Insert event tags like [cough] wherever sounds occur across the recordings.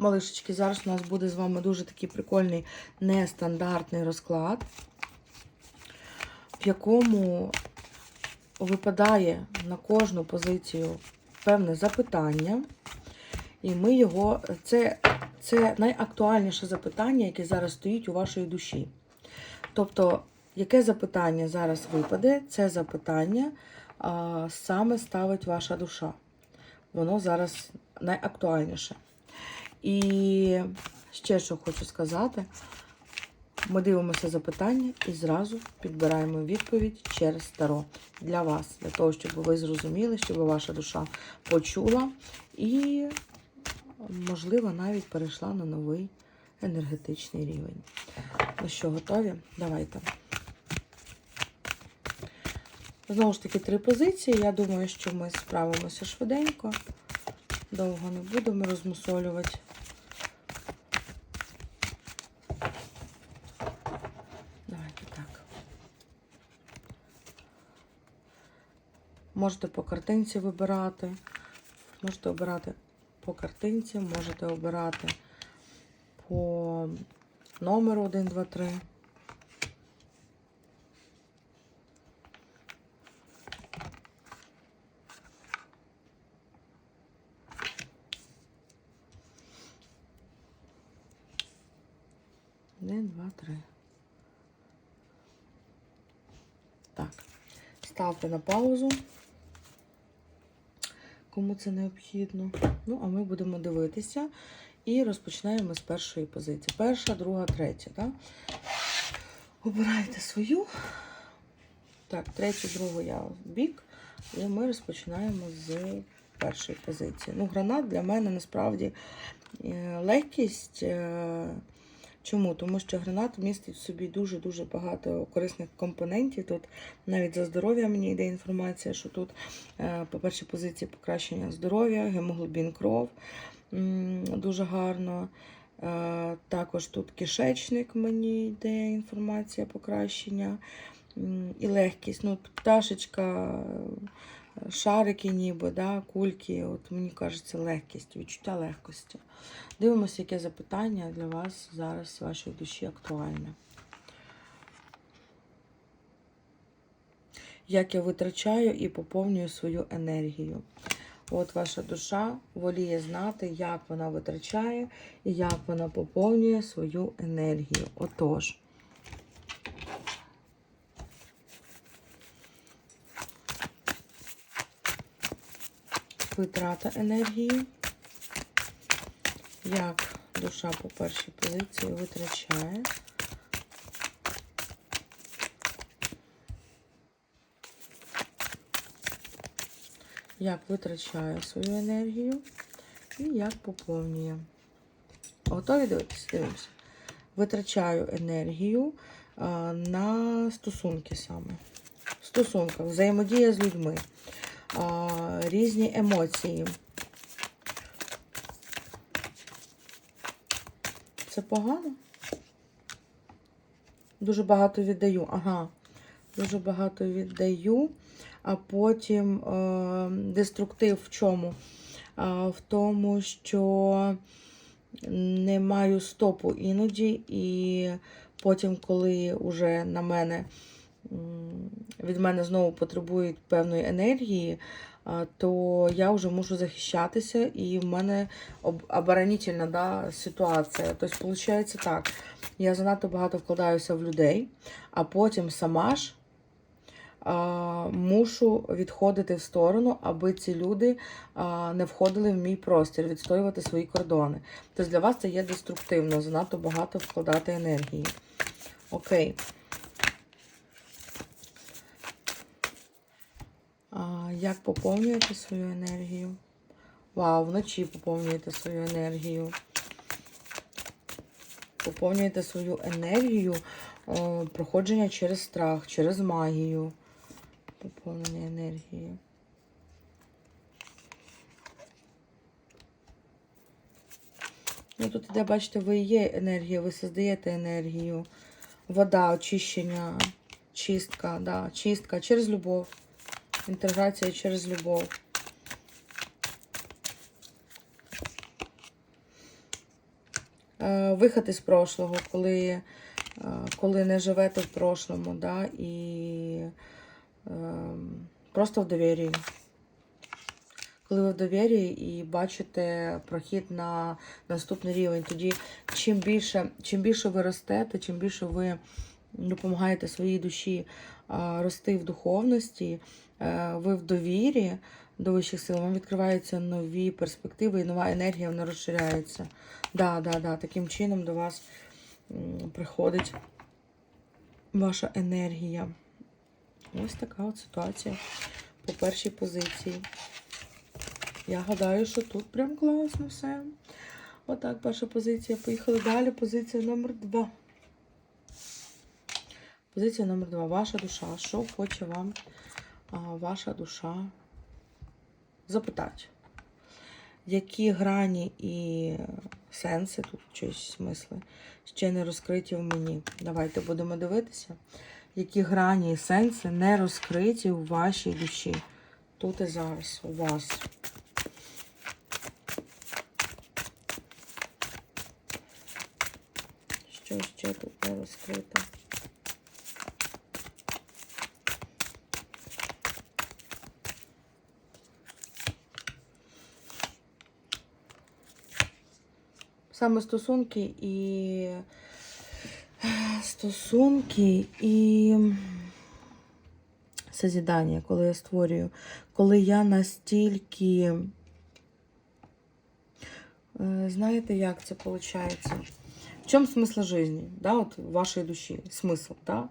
Малишечки, зараз у нас буде з вами дуже такий прикольний нестандартний розклад, в якому випадає на кожну позицію певне запитання. І ми його. Це, це найактуальніше запитання, яке зараз стоїть у вашій душі. Тобто, яке запитання зараз випаде, це запитання а, саме ставить ваша душа. Воно зараз найактуальніше. І ще що хочу сказати: ми дивимося запитання і зразу підбираємо відповідь через Таро для вас, для того, щоб ви зрозуміли, щоб ваша душа почула і, можливо, навіть перейшла на новий енергетичний рівень. Ну що, готові? Давайте. Знову ж таки, три позиції. Я думаю, що ми справимося швиденько. Довго не будемо розмусолювати. Давайте так. Можете по картинці вибирати. Можете обирати по картинці, можете обирати по номеру 1, 2, 3. Два, три. Так. Ставте на паузу. Кому це необхідно. Ну, а ми будемо дивитися. І розпочинаємо з першої позиції. Перша, друга, третя. Так? Обирайте свою. Так, третю, другу я в бік. І ми розпочинаємо з першої позиції. Ну, гранат для мене насправді е, легкість. Чому? Тому що гранат містить в собі дуже-дуже багато корисних компонентів. Тут навіть за здоров'я мені йде інформація, що тут е, по першій позиції покращення здоров'я, гемоглобін кров дуже гарно. Е, Також тут кишечник мені йде інформація покращення і легкість. Ну, пташечка, шарики ніби, да, кульки. От мені кажеться, легкість, відчуття легкості. Дивимося, яке запитання для вас зараз в вашій душі актуальне. Як я витрачаю і поповнюю свою енергію. От ваша душа воліє знати, як вона витрачає і як вона поповнює свою енергію. Отож. Витрата енергії. Як душа по першій позиції витрачає. Як витрачає свою енергію і як поповнює. Готові дивитися? Дивимося. Витрачаю енергію а, на стосунки саме. В стосунках, взаємодія з людьми, різні емоції. Це погано? Дуже багато віддаю. Ага. Дуже багато віддаю, а потім е, деструктив в чому? А, в тому, що не маю стопу іноді, і потім, коли вже на мене від мене знову потребують певної енергії, то я вже мушу захищатися, і в мене оборонительна да, ситуація. Тобто, виходить так, я занадто багато вкладаюся в людей, а потім сама ж мушу відходити в сторону, аби ці люди не входили в мій простір, відстоювати свої кордони. Тобто для вас це є деструктивно, занадто багато вкладати енергії. Окей. А, як поповнюєте свою енергію? Вау, вночі поповнюєте свою енергію. Поповнюєте свою енергію о, проходження через страх, через магію. Поповнення енергії. Ну, тут іде, бачите, ви є енергія, ви создаєте енергію. Вода, очищення, чистка, да, чистка через любов. Інтеграція через любов. е, виход із прошлого, коли, е, коли не живете в прошлому, да, і е, просто в довір'ї. Коли ви в довір'ї і бачите прохід на наступний рівень, тоді чим більше, чим більше ви ростете, чим більше ви допомагаєте своїй душі рости в духовності, е, ви в довірі до вищих сил, вам відкриваються нові перспективи і нова енергія вона розширяється. Да, да, да, таким чином до вас приходить ваша енергія. Ось така от ситуація по першій позиції. Я гадаю, що тут прям класно все. Отак, перша позиція. Поїхали далі. Позиція номер два. Позиція номер два. Ваша душа. Що хоче вам а, ваша душа запитати? Які грані і сенси, тут щось смисли, ще не розкриті в мені? Давайте будемо дивитися, які грані і сенси не розкриті у вашій душі. Тут і зараз у вас. Що ще тут не розкрито? Саме стосунки і стосунки і созідання, коли я створюю, коли я настільки. Е, Знаєте, як це виходить? В чому смисл життя? Да, от вашої душі? Смисл, да?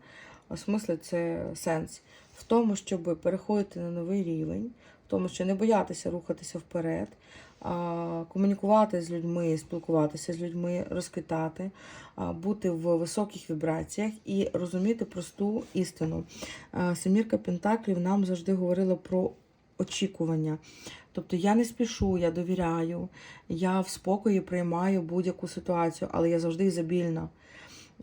Смисл це сенс. В тому, щоб переходити на новий рівень, в тому, що не боятися рухатися вперед, комунікувати з людьми, спілкуватися з людьми, розквітати, бути в високих вібраціях і розуміти просту істину. Семірка Пентаклів нам завжди говорила про очікування. Тобто я не спішу, я довіряю, я в спокої приймаю будь-яку ситуацію, але я завжди ізобільна.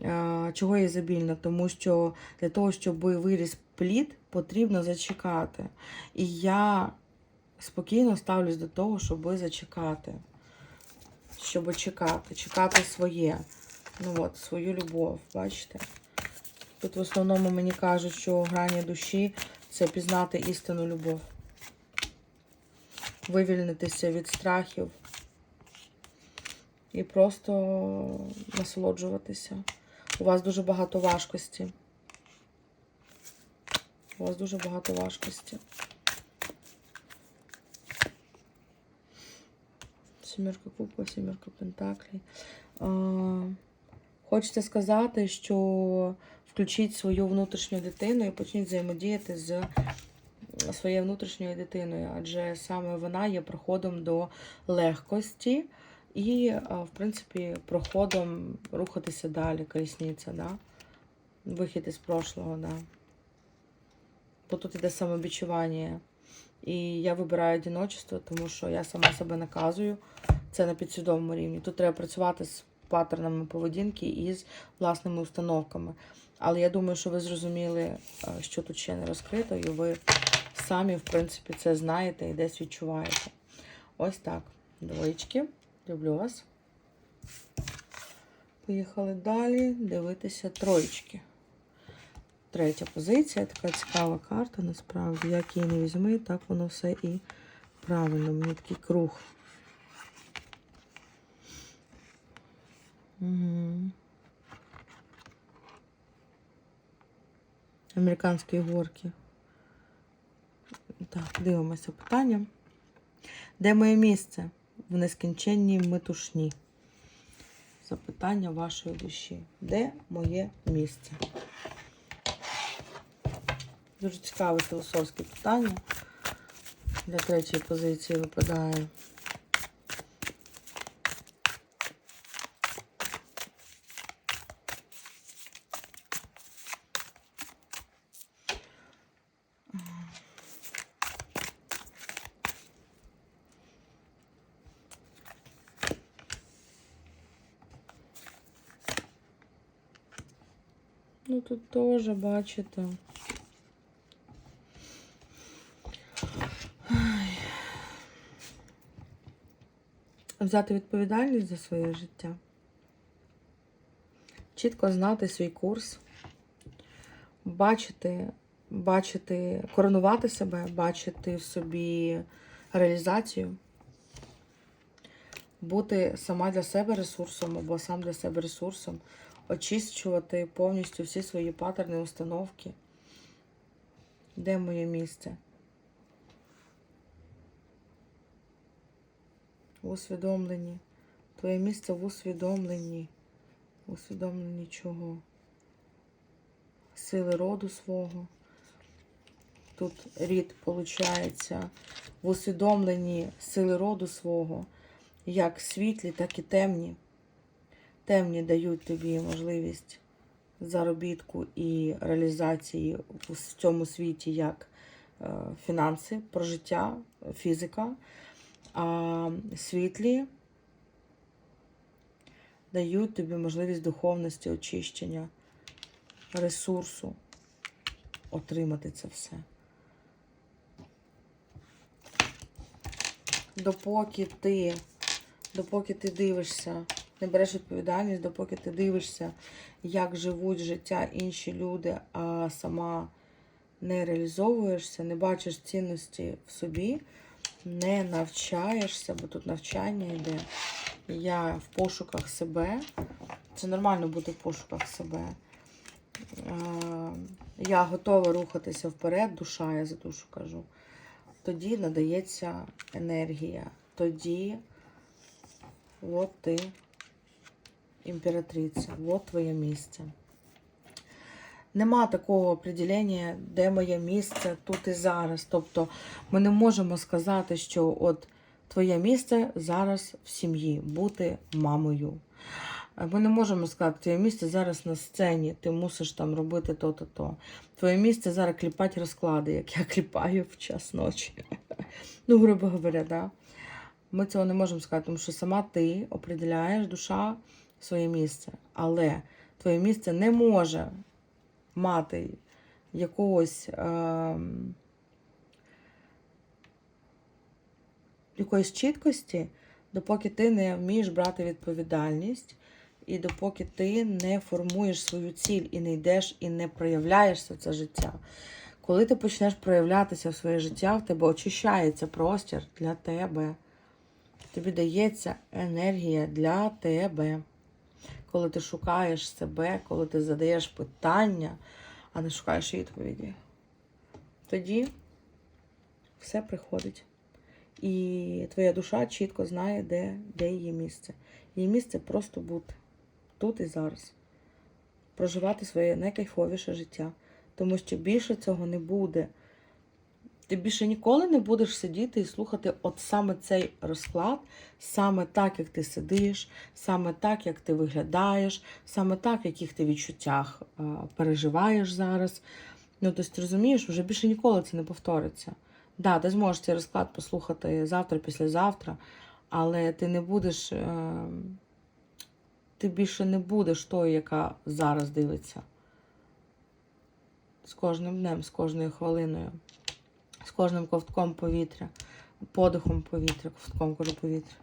Е, Чого я ізобільна? Тому що для того, щоб виріс плід, потрібно зачекати. І я спокійно ставлюсь до того, щоб зачекати. Щоб чекати, чекати своє. Ну от, свою любов, бачите? Тут в основному мені кажуть, що грані душі це пізнати істинну любов вивільнитися від страхів і просто насолоджуватися. У вас дуже багато важкості. У вас дуже багато важкості. Сімірка кубка, сімірка пентаклей. Хочеться сказати, що включіть свою внутрішню дитину і почніть взаємодіяти з своєю внутрішньою дитиною, адже саме вона є проходом до легкості і, в принципі, проходом рухатися далі, колісниця, да? вихід із прошлого. Да? Бо тут іде самобічування. І я вибираю одиночество, тому що я сама себе наказую. Це на підсвідомому рівні. Тут треба працювати з паттернами поведінки і з власними установками. Але я думаю, що ви зрозуміли, що тут ще не розкрито, і ви самі, в принципі, це знаєте і десь відчуваєте. Ось так. Двоєчки. Люблю вас. Поїхали далі. Дивитися троєчки. Третя позиція. Така цікава карта, насправді. Як її не візьми, так воно все і правильно. Мені такий круг. Угу. Американські горки. Так, дивимося питання. Де моє місце в нескінченній метушні? Запитання вашої душі. Де моє місце? Дуже цікаве філософське питання. Для третьої позиції випадає. Ну тут теж бачите. Взяти відповідальність за своє життя. чітко знати свій курс, бачити, бачити, коронувати себе, бачити в собі реалізацію, бути сама для себе ресурсом або сам для себе ресурсом, очищувати повністю всі свої паттерни, установки. Де моє місце? В усвідомленні. Твоє місце в усвідомленні. В усвідомленні чого? Сили роду свого. Тут рід, виходить, в усвідомленні сили роду свого, як світлі, так і темні. Темні дають тобі можливість заробітку і реалізації в цьому світі як е, фінанси, прожиття, фізика, а світлі дають тобі можливість духовності, очищення, ресурсу отримати це все. Допоки ти, допоки ти дивишся, не береш відповідальність, допоки ти дивишся, як живуть життя інші люди, а сама не реалізовуєшся, не бачиш цінності в собі, не навчаєшся, бо тут навчання йде. Я в пошуках себе. Це нормально бути в пошуках себе. Е, Я готова рухатися вперед, душа, я за душу кажу. Тоді надається енергія. Тоді от ти імператриця, от твоє місце. Нема такого определення, де моє місце тут і зараз. Тобто ми не можемо сказати, що от твоє місце зараз в сім'ї, бути мамою. Ми не можемо сказати, твоє місце зараз на сцені, ти мусиш там робити то-то то. Твоє місце зараз кліпати розклади, як я кліпаю в час ночі. [laughs] Ну, грубо говоря, да. Ми цього не можемо сказати, тому що сама ти определяєш душа своє місце. Але твоє місце не може мати якогось. Е якоїсь чіткості, допоки ти не вмієш брати відповідальність, і допоки ти не формуєш свою ціль і не йдеш і не проявляєшся в це життя. Коли ти почнеш проявлятися в своє життя, в тебе очищається простір для тебе. Тобі дається енергія для тебе. Коли ти шукаєш себе, коли ти задаєш питання, а не шукаєш відповіді. Тоді все приходить. І твоя душа чітко знає, де, де її місце. Її місце просто бути тут і зараз. Проживати своє найкайфовіше життя. Тому що більше цього не буде. Ти більше ніколи не будеш сидіти і слухати от саме цей розклад, саме так, як ти сидиш, саме так, як ти виглядаєш, саме так, в яких ти відчуттях а, переживаєш зараз. Ну, тобто, розумієш, вже більше ніколи це не повториться. Да, ти зможеш цей розклад послухати завтра, післязавтра, але ти не будеш, е, ти більше не будеш тою, яка зараз дивиться. З кожним днем, з кожною хвилиною, з кожним ковтком повітря, подихом повітря, ковтком кажу повітря.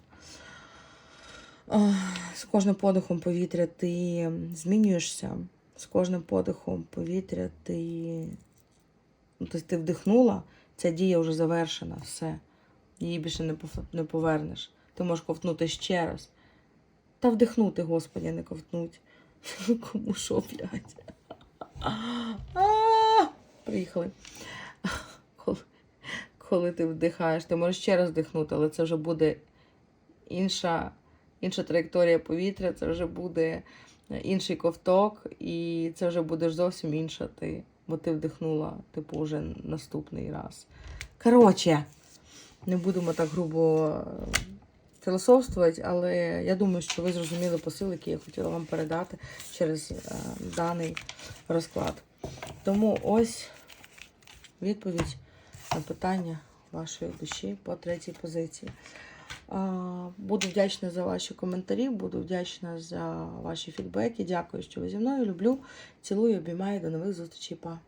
З кожним подихом повітря ти змінюєшся, з кожним подихом повітря ти, ну, тобто ти вдихнула. Ця дія вже завершена, все. Її більше не повернеш. Ти можеш ковтнути ще раз. Та вдихнути, Господи, не ковтнуть. [laughs] Кому що, блядь? [laughs] Приїхали. Коли, ти вдихаєш, ти можеш ще раз вдихнути, але це вже буде інша, інша траєкторія повітря, це вже буде інший ковток, і це вже буде зовсім інша ти бо ти вдихнула, типу, вже наступний раз. Коротше, не будемо так грубо е, філософствувати, але я думаю, що ви зрозуміли посил, який я хотіла вам передати через е, даний розклад. Тому ось відповідь на питання вашої душі по третій позиції. Буду вдячна за ваші коментарі, буду вдячна за ваші фідбеки. Дякую, що ви зі мною. Люблю, цілую, обіймаю. До нових зустрічей. Па!